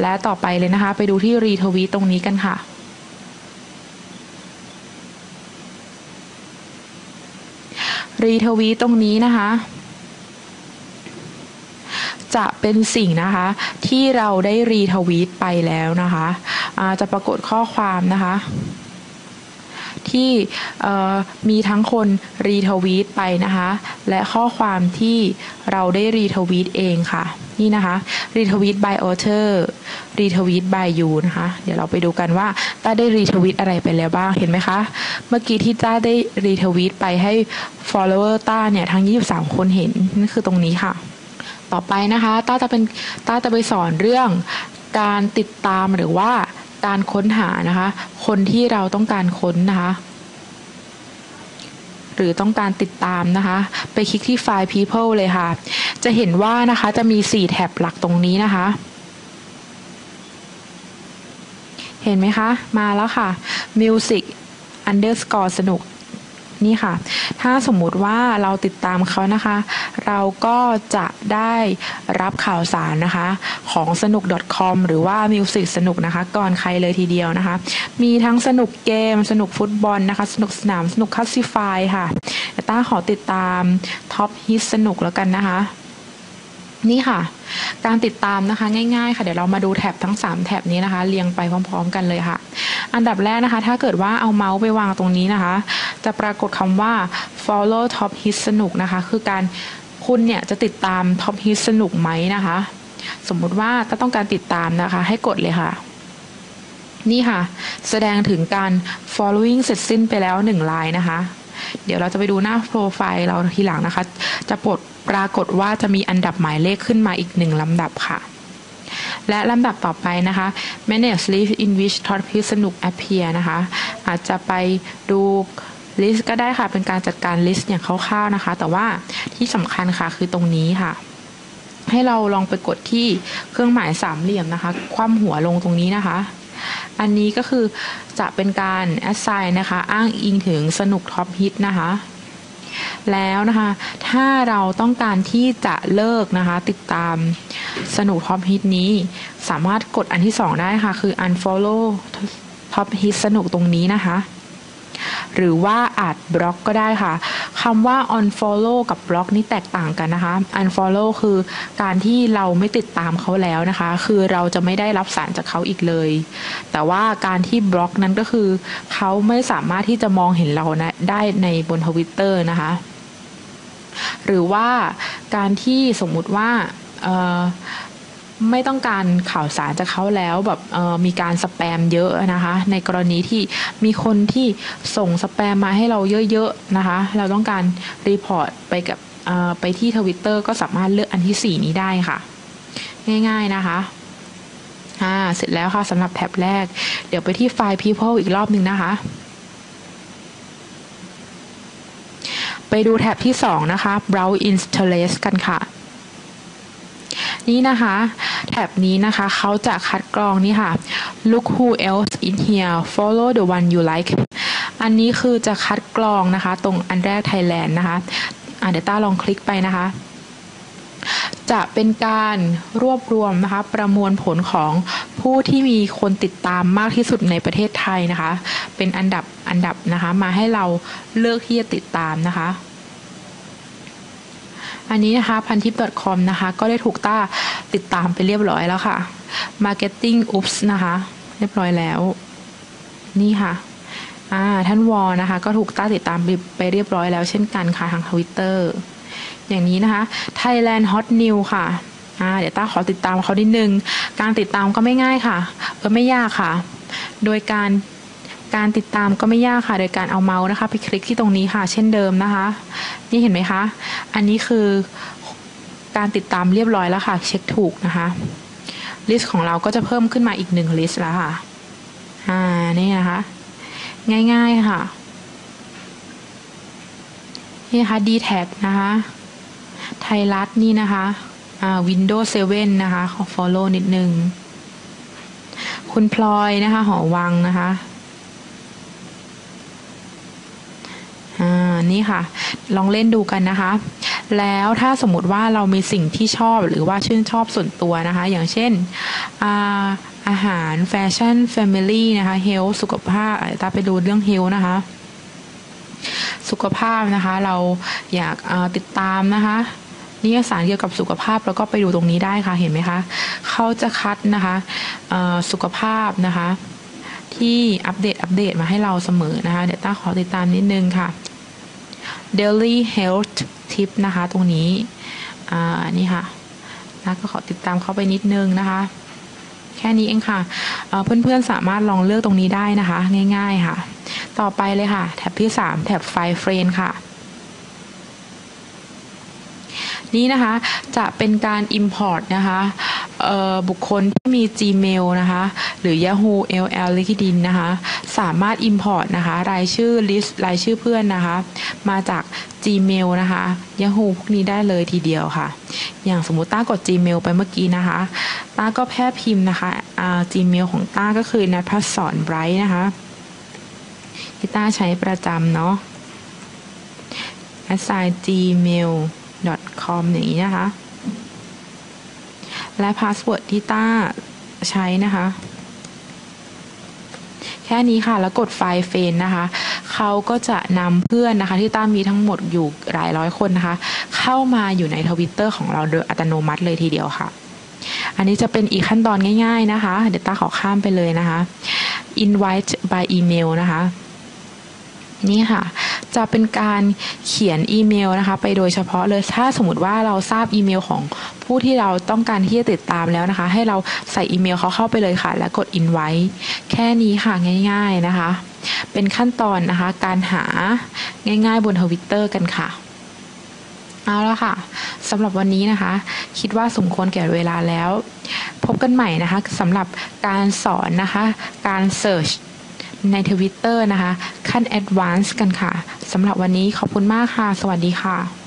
และต่อไปเลยนะคะ ไปดูที่รีทวีตตรงนี้กันค่ะรีทวีตตรงนี้นะคะ จะเป็นสิ่งนะคะ ที่เราได้รีทวีตไปแล้วนะคะะจะปรากฏข้อความนะคะ ที่มีทั้งคนรีทวีตไปนะคะ และข้อความที่เราได้รีทวีตเองค่ะ นี่นะคะรีทวีต by author รีทวีต by you นะคะ เดี๋ยวเราไปดูกันว่าต้าได้รีทวีตอะไรไปแล้วบ้างเห็นไหมคะ เมื่อกี้ที่ต้าได้รีทวีตไปให้ follower ต้าเนี่ยทั้ง 23 คนเห็นนั่นคือตรงนี้ค่ะ ต่อไปนะคะต้าจะเป็นต้าจะไปสอนเรื่องการติดตามหรือว่า การค้นหานะคะ คนที่เราต้องการค้นนะคะ หรือต้องการติดตามนะคะ ไปคลิกที่ไฟล์ people เลยค่ะ จะเห็นว่านะคะจะมี 4 แท็บหลักตรงนี้นะคะ เห็นไหมคะ มาแล้วค่ะ music underscore สนุก นี่ค่ะ ถ้าสมมุติว่าเราติดตามเขานะคะ เราก็จะได้รับข่าวสารนะคะ ของสนุก .com หรือว่า Music สนุกนะคะ ก่อนใครเลยทีเดียวนะคะ มีทั้งสนุกเกม สนุกฟุตบอลนะคะ สนุกสนาม สนุกคัสซิฟายค่ะต้าขอติดตามท็อปฮิตสนุกแล้วกันนะคะนี่ค่ะ การติดตามนะคะง่ายๆ ค่ะเดี๋ยวเรามาดูแท็บทั้ง 3 แท็บนี้นะคะ เรียงไปพร้อม ๆ กันเลยค่ะ อันดับแรกนะคะ ถ้าเกิดว่าเอาเมาส์ไปวางตรงนี้นะคะ จะปรากฏคำว่า follow top hit สนุกนะคะ คือการคุณเนี่ยจะติดตาม top hit สนุกไหมนะคะ สมมุติว่าถ้าต้องการติดตามนะคะ ให้กดเลยค่ะ นี่ค่ะ แสดงถึงการ following เสร็จสิ้นไปแล้วหนึ่งลายนะคะ เดี๋ยวเราจะไปดูหน้าโปรไฟล์เราทีหลังนะคะ จะปลดปรากฏว่าจะมีอันดับหมายเลขขึ้นมาอีกหนึ่งลำดับค่ะและลำดับต่อไปนะคะ manage list in which top hit สนุก appear นะคะ อาจจะไปดู ลิสต์ก็ได้ค่ะเป็นการจัดการลิสต์อย่างคร่าวๆนะคะ แต่ว่าที่สำคัญค่ะคือตรงนี้ค่ะ ให้เราลองไปกดที่เครื่องหมายสามเหลี่ยมนะคะ คว่ำหัวลงตรงนี้นะคะ อันนี้ก็คือจะเป็นการ assign นะคะ อ้างอิงถึงสนุกท็อปฮิตนะคะแล้วนะคะ ถ้าเราต้องการที่จะเลิกนะคะ ติดตามสนุกท็อปฮิตนี้ สามารถกดอันที่สองได้ค่ะ คือ unfollow ท็อปฮิตสนุกตรงนี้นะคะ หรือว่าอาจบล็อกก็ได้ค่ะคำว่า unfollow กับบล็อกนี่แตกต่างกันนะคะ unfollow คือการที่เราไม่ติดตามเขาแล้วนะคะ คือเราจะไม่ได้รับสารจากเขาอีกเลย แต่ว่าการที่บล็อกนั้นก็คือเขาไม่สามารถที่จะมองเห็นเรานะได้ในบนทวิตเตอร์นะคะ หรือว่าการที่สมมุติว่า ไม่ต้องการข่าวสารจากเขาแล้วแบบมีการสแปมเยอะนะคะ ในกรณีที่มีคนที่ส่งสแปมมาให้เราเยอะๆนะคะ เราต้องการรีพอร์ตไปกับไปที่ทวิตเตอร์ก็สามารถเลือกอันที่ 4 นี้ได้ค่ะ ง่ายๆนะคะอ่าเสร็จแล้วค่ะสำหรับแท็บแรก เดี๋ยวไปที่ไฟล์ people อีกรอบหนึ่งนะคะ ไปดูแท็บที่ 2 นะคะ browse interest กันค่ะ นี่นะคะ แท็บนี้นะคะเขาจะคัดกรองนี่ค่ะ look who else in here follow the one you like อันนี้คือจะคัดกรองนะคะ ตรงอันแรก Thailand นะคะอ่าเดี๋ยวต้าลองคลิกไปนะคะ จะเป็นการรวบรวมนะคะ ประมวลผลของผู้ที่มีคนติดตามมากที่สุดในประเทศไทยนะคะ เป็นอันดับอันดับนะคะ มาให้เราเลือกที่จะติดตามนะคะ อันนี้นะคะพันทิป .com นะคะ ก็ได้ถูกต้าติดตามไปเรียบร้อยแล้วค่ะ Marketing Oops นะคะ เรียบร้อยแล้ว นี่ค่ะอ่าท่านวอนะคะ ก็ถูกต้าติดตามไปเรียบร้อยแล้วเช่นกันค่ะทางทวิตเตอร์อย่างนี้นะคะ Thailand Hot New ค่ะอ่าเดี๋ยวต้าขอติดตามเขานิดนึง การติดตามก็ไม่ง่ายค่ะเออไม่ยากค่ะ โดยการการติดตามก็ไม่ยากค่ะ โดยการเอาเมาส์นะคะ ไปคลิกที่ตรงนี้ค่ะ เช่นเดิมนะคะ นี่เห็นไหมคะ อันนี้คือการติดตามเรียบร้อยแล้วค่ะ เช็คถูกนะคะลิสต์ของเราก็จะเพิ่มขึ้นมาอีกหนึ่งลิสต์แล้วค่ะ อ่า นี่นะคะ ง่ายๆค่ะ นี่นะคะ d t แทนะคะ ไทยรัฐนี่นะคะ อ่า Windows 7 นะคะ ขอ follow นิดนึง คุณพลอยนะคะ หอวังนะคะอ่า นี่ค่ะ ลองเล่นดูกันนะคะ แล้วถ้าสมมติว่าเรามีสิ่งที่ชอบหรือว่าชื่นชอบส่วนตัวนะคะ อย่างเช่นอาอาหารแฟชั่น Family นะคะเฮลสุขภาพตาไปดูเรื่องเฮลนะคะสุขภาพนะคะ เราอยากติดตามนะคะนิยสารเกี่ยวกับสุขภาพแล้วก็ไปดูตรงนี้ได้ค่ะเห็นไหมคะเขาจะคัดนะคะสุขภาพนะคะ ที่อัปเดตอัปเดตมาให้เราเสมอนะคะ เดี๋ยวต้าขอติดตามนิดนึงค่ะ daily health tip นะคะ ตรงนี้อ่านี่ค่ะนะก็ขอติดตามเข้าไปนิดนึงนะคะ แค่นี้เองค่ะเพื่อนๆสามารถลองเลือกตรงนี้ได้นะคะ ง่าย ๆค่ะ ต่อไปเลยค่ะ แท็บที่ 3 แท็บไฟล์เฟรนค่ะนี้นะคะจะเป็นการ Import นะคะ บุคคลที่มี Gmail นะคะ หรือ Yahoo LL LinkedIn นะคะ สามารถ Import นะคะ รายชื่อ list รายชื่อเพื่อนนะคะ มาจาก Gmail นะคะ Yahoo พวกนี้ได้เลยทีเดียวค่ะ อย่างสมมุติต้ากด Gmail ไปเมื่อกี้นะคะ ต้าก็แพร่พิมพ์นะคะ Gmail ของต้าก็คือนัทพัฒสอนไบรท์นะคะ ที่ต้าใช้ประจำเนาะ assign gmail com อย่างนี้นะคะ และพาสเวิร์ดที่ต้าใช้นะคะ แค่นี้ค่ะ แล้วกดไฟล์เฟนนะคะ เขาก็จะนำเพื่อนนะคะ ที่ต้ามีทั้งหมดอยู่หลายร้อยคนนะคะ เข้ามาอยู่ในทวิตเตอร์ของเราโดยอัตโนมัติเลยทีเดียวค่ะ อันนี้จะเป็นอีกขั้นตอนง่าย ๆนะคะ เดี๋ยวต้าขอข้ามไปเลยนะคะ invite by email นะคะ นี่ค่ะ จะเป็นการเขียนอีเมลนะคะไปโดยเฉพาะเลยถ้าสมมติว่าเราทราบอีเมลของผู้ที่เราต้องการที่จะติดตามแล้วนะคะ ให้เราใส่อีเมลเขาเข้าไปเลยค่ะ แล้วกด invite แค่นี้ค่ะง่าย ๆนะคะ เป็นขั้นตอนนะคะ การหาง่ายๆบนทวิตเตอร์กันค่ะเอาละค่ะสำหรับวันนี้นะคะ คิดว่าสมควรแก่เวลาแล้ว พบกันใหม่นะคะสำหรับการสอนนะคะ การ search ในทวิตเตอร์นะคะ ขั้นแอดวานซ์กันค่ะสำหรับวันนี้ขอบคุณมากค่ะ สวัสดีค่ะ